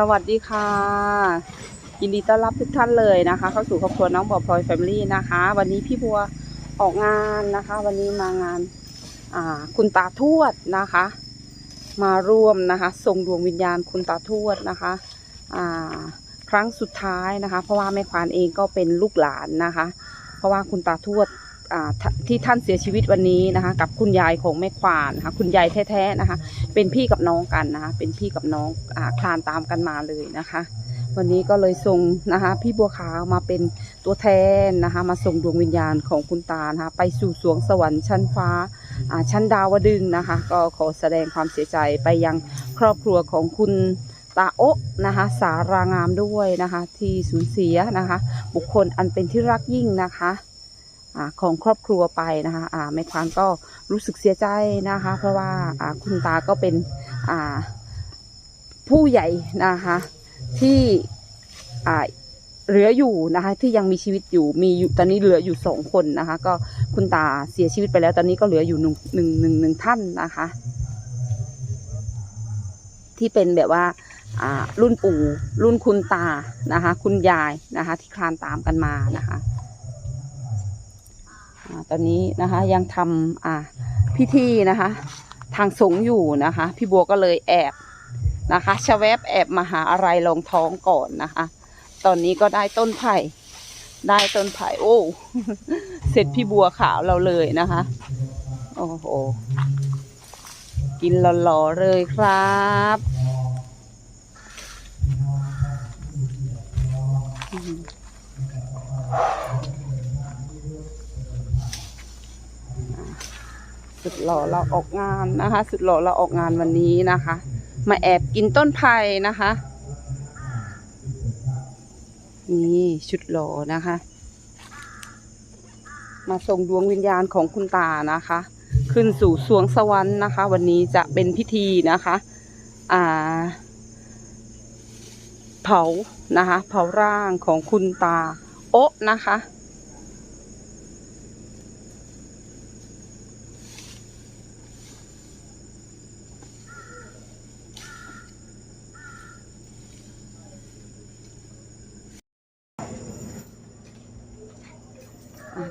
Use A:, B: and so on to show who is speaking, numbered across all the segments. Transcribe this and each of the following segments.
A: สวัสดีค่ะ ยินดีต้อนรับทุกท่านเลยนะคะ เข้าสู่ครอบครัวน้องบอพลอยแฟมิลี่นะคะ วันนี้พี่บัวออกงานนะคะ วันนี้มางานอ่าคุณตาทวดนะคะ มาร่วมนะคะส่งดวงวิญญาณคุณตาทวดนะคะอ่าครั้งสุดท้ายนะคะ เพราะว่าแม่ควานเองก็เป็นลูกหลานนะคะ เพราะว่าคุณตาทวด ที่ท่านเสียชีวิตวันนี้นะคะ กับคุณยายของแม่ควานนะคะคุณยายแท้ๆนะคะ เป็นพี่กับน้องกันนะคะ เป็นพี่กับน้องอคลานตามกันมาเลยนะคะ วันนี้ก็เลยส่งนะคะพี่บัวขาวมาเป็นตัวแทนนะคะ มาส่งดวงวิญญาณของคุณตานะคะไปสู่สวงสวรรค์ชั้นฟ้าชั้นดาวดึงนะคะ ก็ขอแสดงความเสียใจไปยังครอบครัวของคุณตาโอะนะคะสารางามด้วยนะคะ ที่สูญเสียนะคะ บุคคลอันเป็นที่รักยิ่งนะคะ ของครอบครัวไปนะคะแม่ควานก็รู้สึกเสียใจนะคะ เพราะว่าคุณตาก็เป็นผู้ใหญ่นะคะที่เหลืออยู่นะคะที่ยังมีชีวิตอยู่มีอยู่ตอนนี้เหลืออยู่สองคนนะคะ ก็คุณตาเสียชีวิตไปแล้ว ตอนนี้ก็เหลืออยู่หนึ่งหนึ่งหนึ่งหนึ่งท่านนะคะ ที่เป็นแบบว่ารุ่นปู่รุ่นคุณตานะคะ คุณยายนะคะ ที่คลานตามกันมานะคะอ่า ตอนนี้นะคะยังทำอ่าพิธีนะคะ ทางสงฆ์อยู่นะคะ พี่บัวก็เลยแอบนะคะชะแวบแอบมาหาอะไรรองท้องก่อนนะคะ ตอนนี้ก็ได้ต้นไผ่ได้ต้นไผ่โอ้เสร็จพี่บัวขาวเราเลยนะคะ โอ้โหกินหล่อๆเลยครับ สุดหล่อเราออกงานนะคะ สุดหล่อเราออกงานวันนี้นะคะ มาแอบกินต้นไผ่นะคะ นี่ชุดหล่อนะคะ มาส่งดวงวิญญาณของคุณตานะคะ ขึ้นสู่สวงสวรรค์นะคะ วันนี้จะเป็นพิธีนะคะ อ่า เผานะคะ เผาร่างของคุณตาโอะนะคะ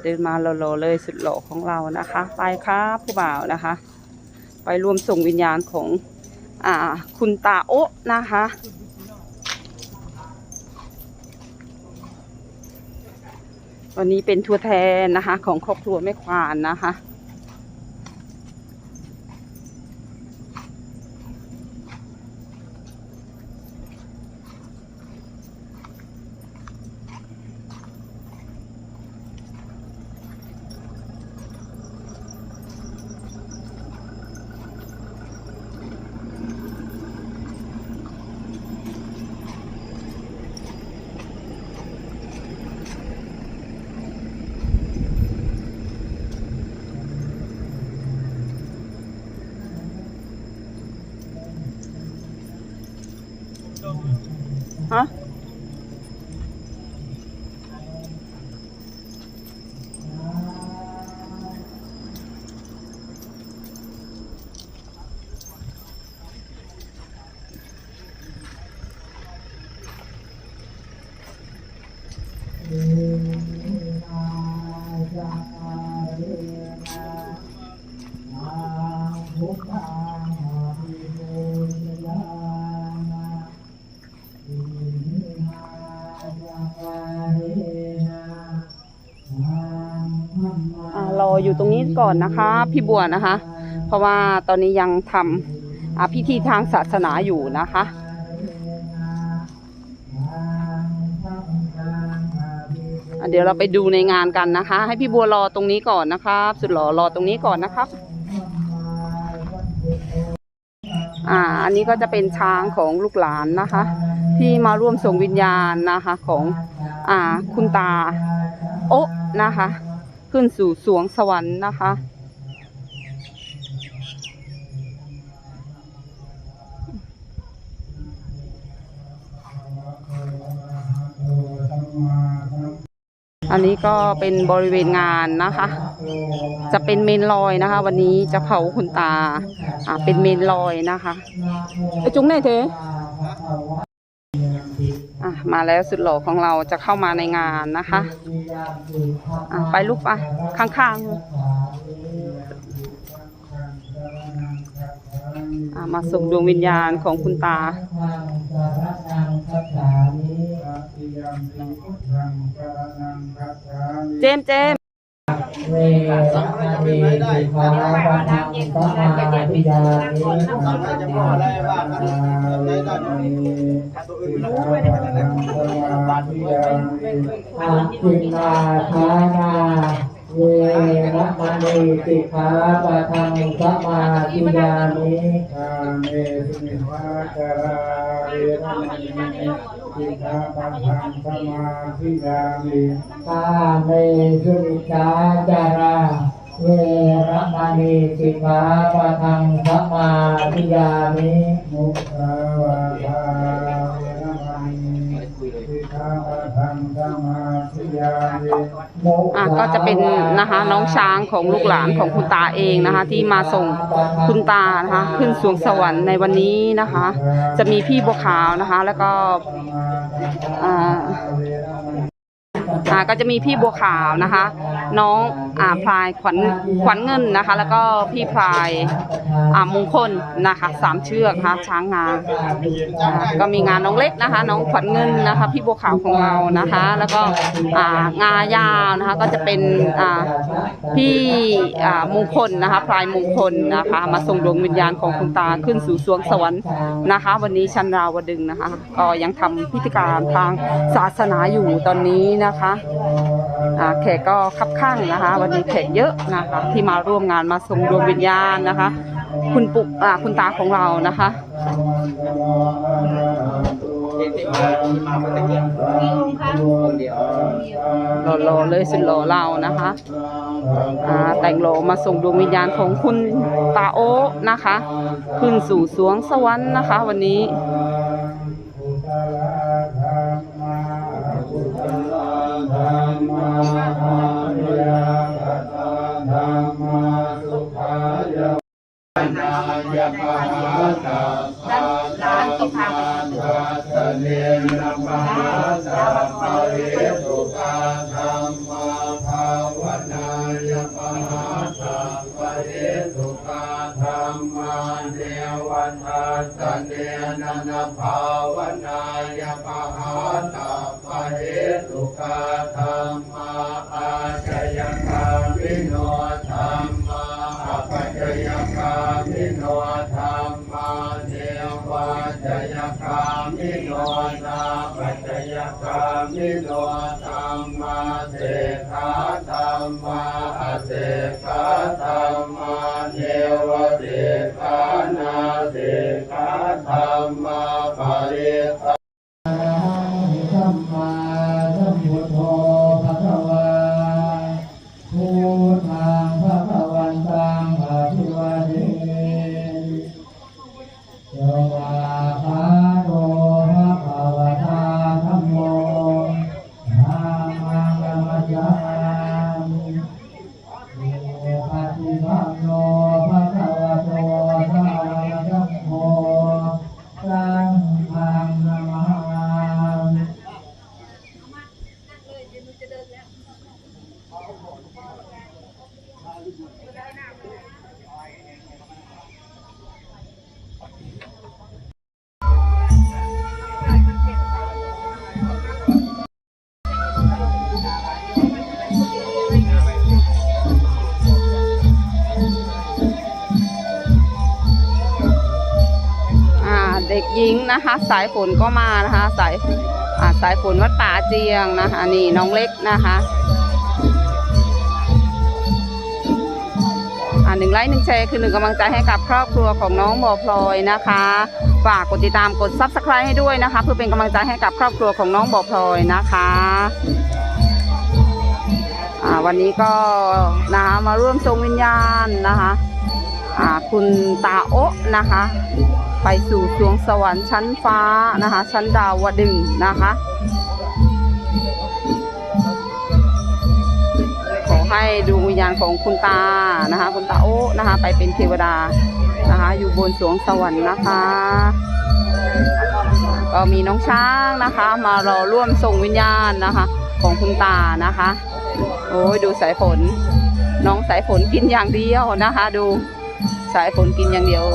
A: เดินมาหล่อๆเลยสุดหล่อของเรานะคะ ไปครับผู้บ่าวนะคะ ไปรวมส่งวิญญาณของอ่าคุณตาโอะนะคะ วันนี้เป็นทัวร์แทนนะคะ ของครอบครัวแม่ควานนะคะ А? อ่ารออยู่ตรงนี้ก่อนนะคะ พี่บัวนะคะ เพราะว่าตอนนี้ยังทำพิธีทางศาสนาอยู่นะคะเดี๋ยวเราไปดูในงานกันนะคะ ให้พี่บัวรอตรงนี้ก่อนนะครับ สุดหล่อรอตรงนี้ก่อนนะครับอ่าอันนี้ก็จะเป็นช้างของลูกหลานนะคะ ที่มาร่วมส่งวิญญาณนะคะของอ่าคุณตา โอะนะคะ ขึ้นสู่สวงสวรรค์นะคะ อันนี้ก็เป็นบริเวณงานนะคะ จะเป็นเมนลอยนะคะ วันนี้จะเผาคุณตา อ่าเป็นเมนลอยนะคะไอจุงไหนเธอ อะมาแล้วสุดหล่อของเราจะเข้ามาในงานนะคะอะไปลูกไปข้างๆอะมาส่งดวงวิญญาณของคุณตาเจมเจมส์
B: เวสัมมาเนติภาวะทังสัมาทิยามิ
C: จะบออะไรว่ากันได้ได้ตัวอื่นรู้ไว้ในขณะนั้นบาดเจ็บ
B: อาทินาทานาเวระมณีติภาวะทังสมาทิยามิ
C: กาเมสุนิวาจารา เวรมณีสิกขาปัทังสมาธิยามิ
B: กาเมสุนิจาจาราเวระมณีติภาวะทังสัมมาทิยามิ
C: มุขาวาทาเวรมณีสิกขาปัทังสมาธิยามิ
A: อะก็จะเป็นนะคะน้องช้างของลูกหลานของคุณตาเองนะคะ ที่มาส่งคุณตานะคะ ขึ้นสวงสวรรค์ในวันนี้นะคะ จะมีพี่บัวขาวนะคะ แล้วก็อ่าอ่าก็จะมีพี่บัวขาวนะคะ น้องอ่าพลายขวัญขวัญเงินนะคะ แล้วก็พี่พลายอ่ามงคลนะคะสามเชือกนะคะช้างงาอ่าก็มีงานน้องเล็กนะคะ น้องขวัญเงินนะคะ พี่บัวขาวของเรานะคะ แล้วก็อ่างายาวนะคะก็จะเป็นอ่าพี่อ่ามงคลนะคะพลายมงคลนะคะ มาส่งดวงวิญญาณของคุณตาขึ้นสู่สวงสวรรค์นะคะ วันนี้ชันราวดึงนะคะ ก็ยังทำพิธีการทางศาสนาอยู่ตอนนี้นะคะอ่าแขกก็คับข้างนะคะวันนี้แขกเยอะนะคะ ที่มาร่วมงานมาส่งดวงวิญญาณนะคะ คุณปุกอ่าคุณตาของเรานะคะหล่อๆเลยสุดหล่อเรานะคะอ่าแต่งหล่อมาส่งดวงวิญญาณของคุณตาโอ๊นะคะ ขึ้นสู่สวงสวรรค์นะคะ วันนี้
C: เนนะมหาตาปริสุภาธรรมาภาวนายะมหาตาปริสุภาธรรมาเนวันทาสเนนะนะภาวนายะมหาตาปริสุภาธรรมาามิโนธรรมาเสขาธรรมาอาเสขาธรร เด็
A: กหญิงนะคะ สายฝนก็มานะคะ สาย สายฝนวัดป่าเจียงนะคะ นี่น้องเล็กนะคะอ่าหนึ่งไลค์หนึ่งแชร์คือหนึ่งกำลังใจให้กับครอบครัวของน้องบอพลอยนะคะ ฝากกดติดตามกดซับสไครต์ให้ด้วยนะคะ เพื่อเป็นกำลังใจให้กับครอบครัวของน้องบอพลอยนะคะอ่าวันนี้ก็นะคะมาร่วมทรงวิญญาณนะคะอ่าคุณตาโอะนะคะ ไปสู่สวงสวรรค์ชั้นฟ้านะคะ ชั้นดาวดึงนะคะ ขอให้ดวงวิญญาณของคุณตานะคะ คุณตาโอ้นะคะ ไปเป็นเทวดานะคะ อยู่บนสวงสวรรค์นะคะก็ก็มีน้องช้างนะคะ มารอร่วมส่งวิญญาณนะคะ ของคุณตานะคะ โอ้ยดูสายฝน น้องสายฝนกินอย่างเดียวนะคะ ดูสายฝนกินอย่างเดียว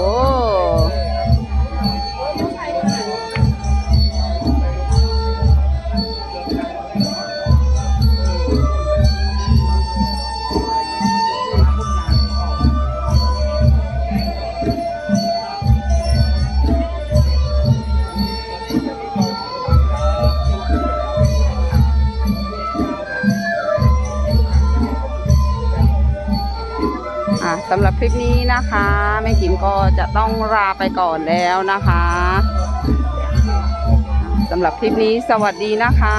A: สำหรับคลิปนี้นะคะแม่ขิมก็จะต้องลาไปก่อนแล้วนะคะสำหรับคลิปนี้สวัสดีนะคะ